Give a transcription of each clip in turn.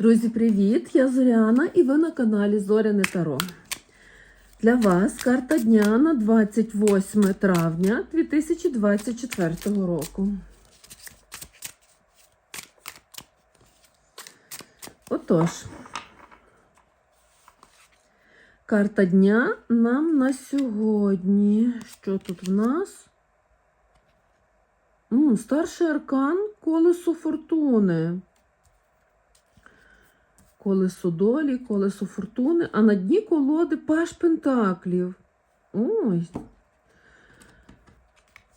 Друзі, привіт! Я Зоряна і ви на каналі Зоряне Таро. Для вас карта дня на 28 травня 2024 року. Отож, карта дня нам на сьогодні. Що тут в нас? М, старший аркан колесо фортуни. Колесо долі, колесо фортуни, а на дні колоди паш пентаклів. Ой.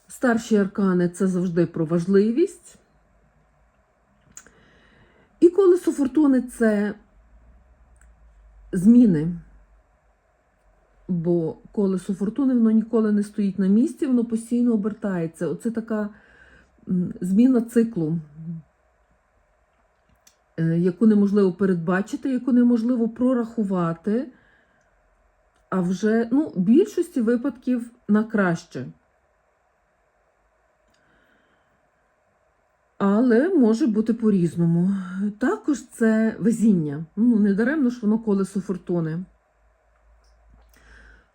Старші аркани це завжди про важливість. І колесо фортуни це зміни. Бо колесо фортуни воно ніколи не стоїть на місці, воно постійно обертається. Оце така зміна циклу яку неможливо передбачити, яку неможливо прорахувати, а вже ну, в більшості випадків на краще. Але може бути по-різному. Також це везіння. Ну, не даремно ж воно колесо фортуни.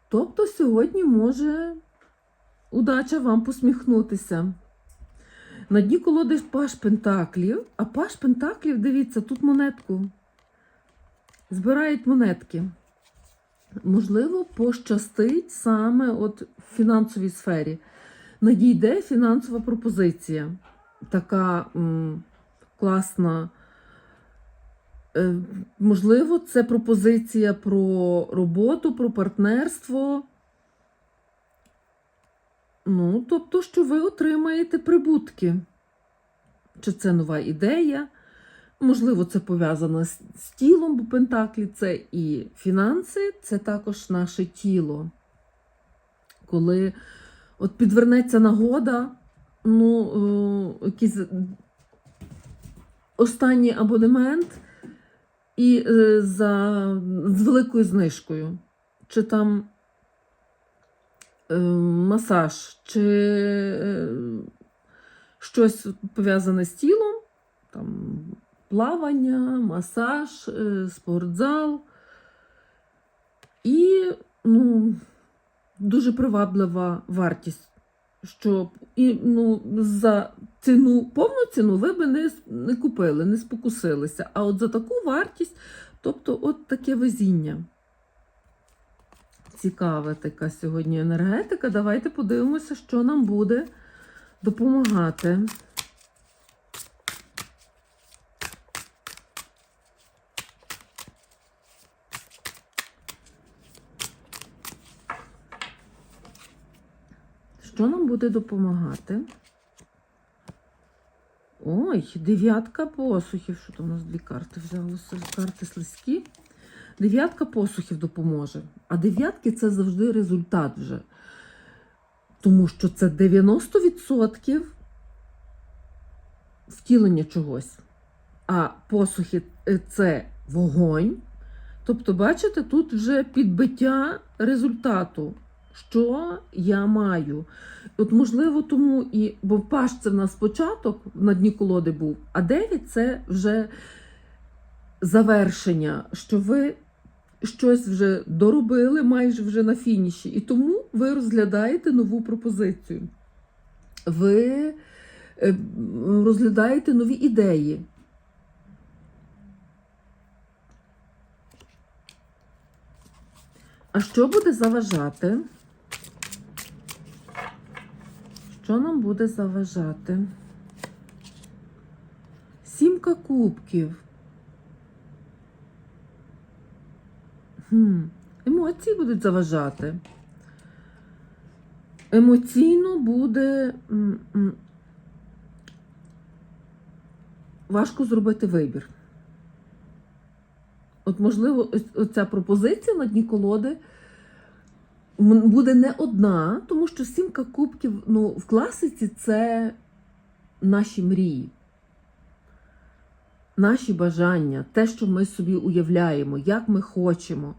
Тобто сьогодні може удача вам посміхнутися. На дні колоди паш пентаклів, а паш пентаклів, дивіться, тут монетку. Збирають монетки. Можливо, пощастить саме от в фінансовій сфері. Надійде фінансова пропозиція. Така м, класна. Е, можливо, це пропозиція про роботу, про партнерство. Ну, тобто, що ви отримаєте прибутки. Чи це нова ідея? Можливо, це пов'язано з, тілом, бо Пентаклі це і фінанси, це також наше тіло. Коли от підвернеться нагода, ну, е, якийсь останній абонемент і е, за, з великою знижкою. Чи там масаж, чи е, щось пов'язане з тілом, там плавання, масаж, е, спортзал. І ну, дуже приваблива вартість. Що і, ну, за ціну, повну ціну ви би не, не купили, не спокусилися. А от за таку вартість, тобто от таке везіння. Цікава така сьогодні енергетика. Давайте подивимося, що нам буде допомагати. Що нам буде допомагати? Ой, дев'ятка посухів. Що то у нас дві карти взялося? Карти слизькі. Дев'ятка посухів допоможе. А дев'ятки це завжди результат вже. Тому що це 90% втілення чогось. А посухи е, це вогонь. Тобто, бачите, тут вже підбиття результату, що я маю. От, можливо, тому і, бо паш це в нас початок на дні колоди був, а 9 це вже завершення, що ви щось вже доробили майже вже на фініші. І тому ви розглядаєте нову пропозицію. Ви е, розглядаєте нові ідеї. А що буде заважати? Що нам буде заважати? Сімка кубків. Хм. Емоції будуть заважати. Емоційно буде важко зробити вибір. От, можливо, оця пропозиція на дні колоди буде не одна, тому що сімка кубків ну, в класиці це наші мрії, наші бажання, те, що ми собі уявляємо, як ми хочемо.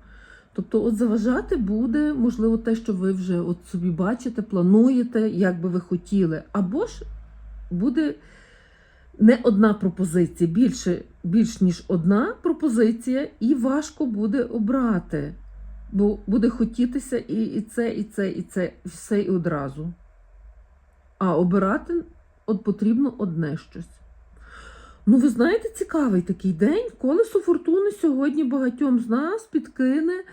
Тобто, от заважати буде, можливо, те, що ви вже от собі бачите, плануєте, як би ви хотіли. Або ж буде не одна пропозиція, більше, більш ніж одна пропозиція, і важко буде обрати. Бо буде хотітися і, і це, і це, і це, все і одразу. А обирати от потрібно одне щось. Ну, ви знаєте, цікавий такий день. Колесо фортуни сьогодні багатьом з нас підкине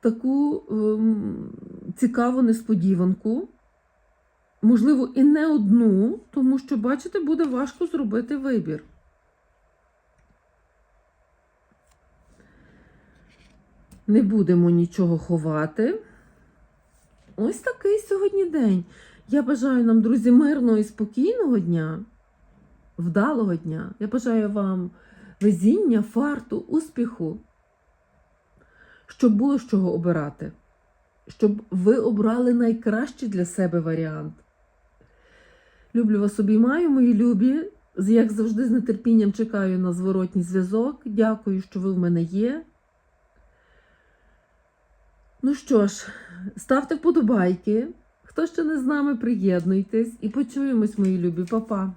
таку ем, цікаву несподіванку. Можливо, і не одну, тому що, бачите, буде важко зробити вибір. Не будемо нічого ховати. Ось такий сьогодні день. Я бажаю нам, друзі, мирного і спокійного дня, вдалого дня. Я бажаю вам везіння, фарту, успіху, щоб було з чого обирати, щоб ви обрали найкращий для себе варіант. Люблю вас обіймаю, мої любі. Як завжди, з нетерпінням чекаю на зворотній зв'язок. Дякую, що ви в мене є. Ну що ж, ставте вподобайки. Хто ще не з нами, приєднуйтесь і почуємось, мої любі, Па-па.